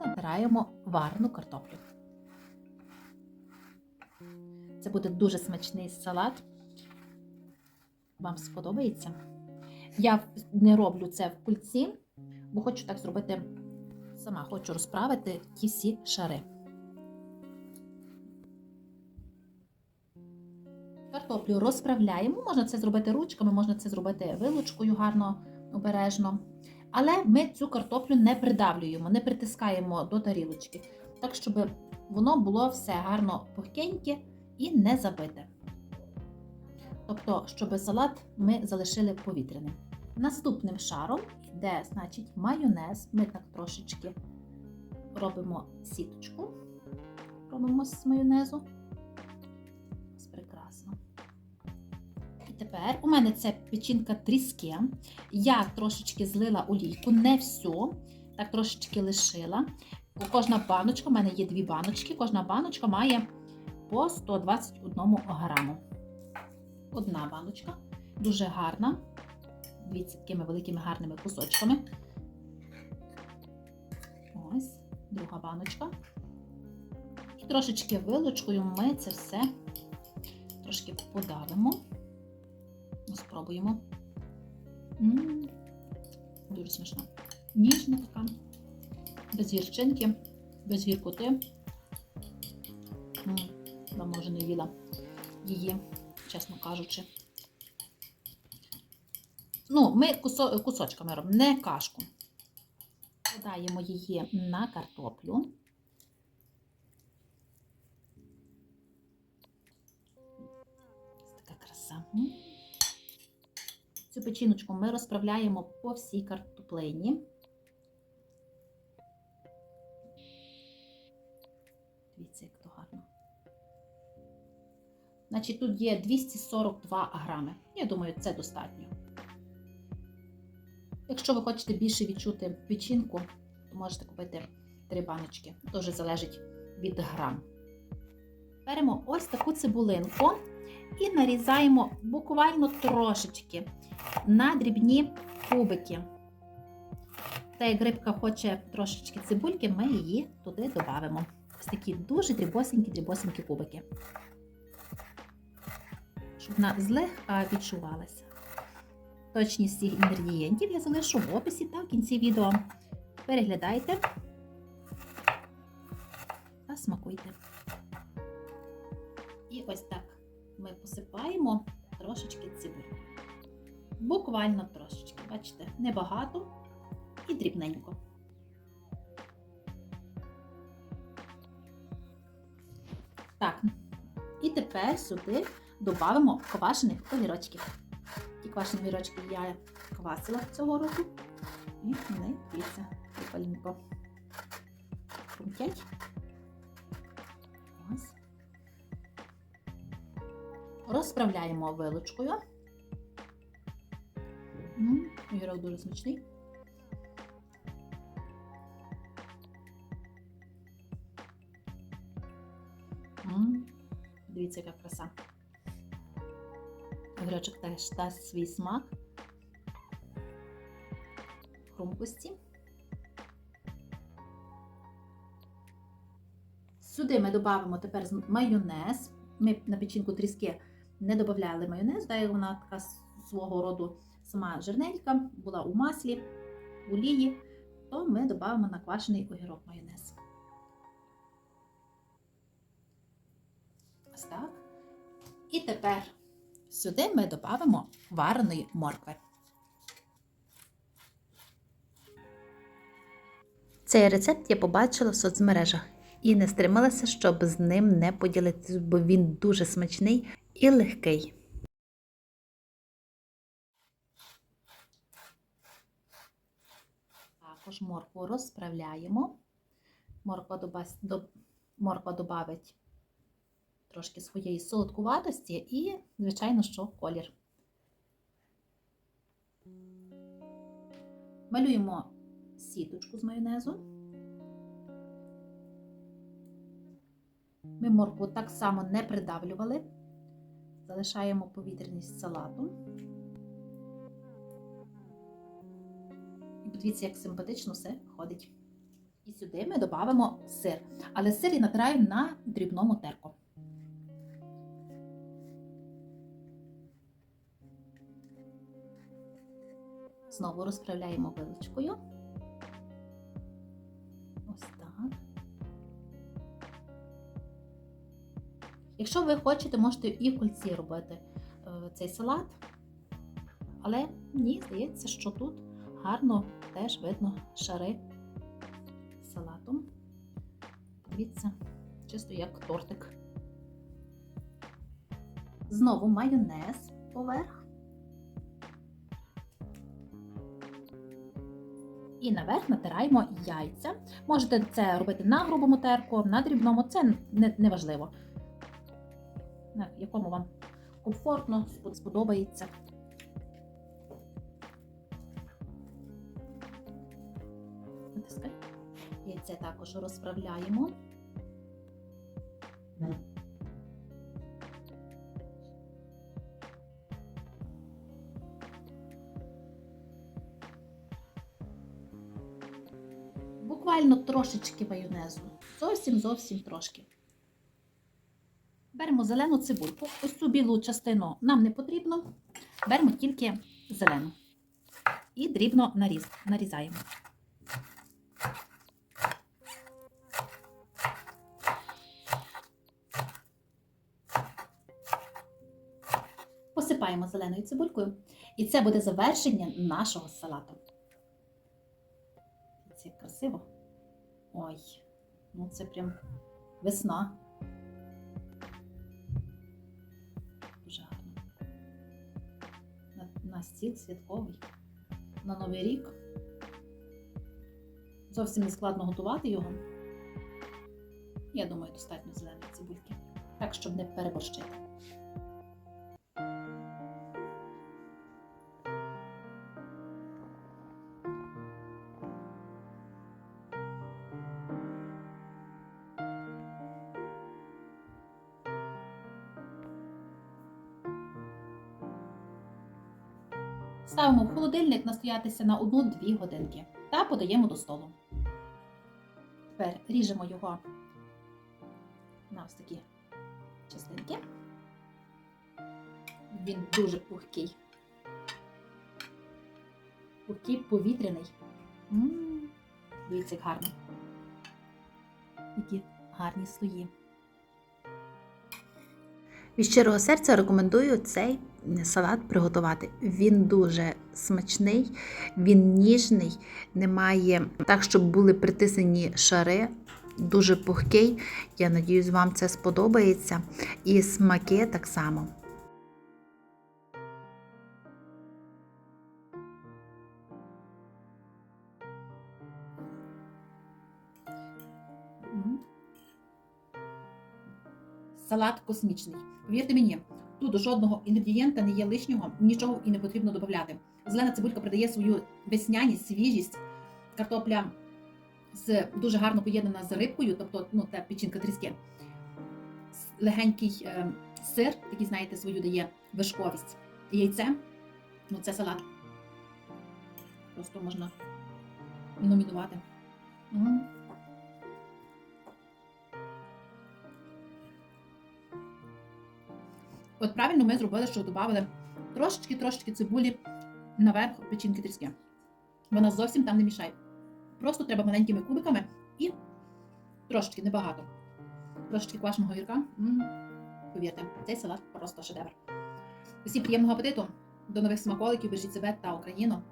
натираємо варену картоплю. Це буде дуже смачний салат. Вам сподобається? Я не роблю це в кульці, бо хочу так зробити сама. Хочу розправити ті всі шари. Картоплю розправляємо. Можна це зробити ручками, можна це зробити вилучкою гарно, обережно. Але ми цю картоплю не придавлюємо, не притискаємо до тарілочки, так, щоб воно було все гарно пухкеньке і не забите. Тобто, щоб салат ми залишили повітряним. Наступним шаром йде, значить, майонез. Ми так трошечки робимо сіточку, робимо з майонезу. Тепер у мене це печінка тріски. Я трошечки злила олійку, не всю, так трошечки лишила. Кожна баночка, у мене є дві баночки, кожна баночка має по 121 граму. Одна баночка, дуже гарна. Дивіться, такими великими гарними кусочками. Ось, друга баночка. І трошечки вилочкою ми це все трошки подавимо. Ну, Спробуємо. М-м-м. Дуже смачно. Ніжна така, без гірчинки, без гіркоти. М, Давно вже не їла її, чесно кажучи. Ну, ми кусо, кусочками робимо, не кашку. Додаємо її на картоплю. Така краса. Цю печіночку ми розправляємо по всій картоплині. Дивіться, як то гарно. Значить, тут є 242 грами. Я думаю, це достатньо. Якщо ви хочете більше відчути печінку, то можете купити три баночки. Вже залежить від грам. Беремо ось таку цибулинку і нарізаємо буквально трошечки на дрібні кубики. Та як рибка хоче трошечки цибульки, ми її туди додамо. Ось такі дуже дрібосенькі-дрібосенькі кубики. Щоб вона злегка відчувалася. Точність всіх інгредієнтів я залишу в описі та в кінці відео. Переглядайте та смакуйте. І ось так ми посипаємо трошечки цибулі. Буквально трошечки, бачите, небагато і дрібненько. Так, і тепер сюди додамо квашених огірочків. Ті квашені огірочки я квасила цього року. І вони, дивіться, прикольненько хрумтять. Розправляємо вилочкою. М, Огірок дуже смачний. Дивіться, яка краса. Огірочок теж дасть свій смак, хрумкості. Сюди ми додамо тепер майонез. Ми на печінку тріски не додавали майонез, так як вона така свого роду сама жирненька, була у маслі, олії, то ми додамо на квашений огірок майонез. Ось так. І тепер сюди ми додамо вареної моркви. Цей рецепт я побачила в соцмережах і не стрималася, щоб з ним не поділитися, бо він дуже смачний і легкий. Також моркву розправляємо. Морква, добавить, до, морква трошки своєї солодкуватості і, звичайно, що колір. Малюємо сіточку з майонезу. Ми моркву так само не придавлювали. Залишаємо повітряність салату. І подивіться, як симпатично все ходить. І сюди ми додамо сир. Але сир я натираю на дрібному терку. Знову розправляємо вилочкою. Якщо ви хочете, можете і в кульці робити е, цей салат. Але мені здається, що тут гарно теж видно шари салатом. Дивіться, чисто як тортик. Знову майонез поверх. І наверх натираємо яйця. Можете це робити на грубому терку, на дрібному, це не, не важливо. На якому вам комфортно сподобається. Натискай. Яйце також розправляємо. Буквально трошечки майонезу. Зовсім зовсім трошки. Беремо зелену цибульку. Ось цю білу частину нам не потрібно. Беремо тільки зелену. І дрібно наріз, нарізаємо. Посипаємо зеленою цибулькою. І це буде завершення нашого салату. Це красиво. Ой, ну це прям весна. На, стіл святковий. На Новий рік. Зовсім не складно готувати його. Я думаю, достатньо зеленої цибульки. Так, щоб не переборщити. Ставимо в холодильник настоятися на 1-2 годинки та подаємо до столу. Тепер ріжемо його на ось такі частинки. Він дуже пухкий. Пухкий, повітряний. Дивіться, як гарно. Які гарні слої. Від щирого серця рекомендую цей салат приготувати. Він дуже смачний, він ніжний, немає так, щоб були притиснені шари. Дуже пухкий. Я надіюсь, вам це сподобається. І смаки так само. Салат космічний. Повірте мені, тут жодного інгредієнта не є лишнього, нічого і не потрібно додати. Зелена цибулька придає свою весняність, свіжість. Картопля з дуже гарно поєднана з рибкою, тобто ну, та печінка тріски. Легенький е, сир, який, знаєте, свою дає вишковість. І яйце, ну це салат. Просто можна номінувати. Мгм. От правильно ми зробили, що додали трошечки-трошечки цибулі наверх печінки тріски. Вона зовсім там не мішає. Просто треба маленькими кубиками і трошечки, небагато. Трошечки квашеного гірка. М, Повірте, цей салат просто шедевр. Усім приємного апетиту, до нових смаколиків, бережіть себе та Україну.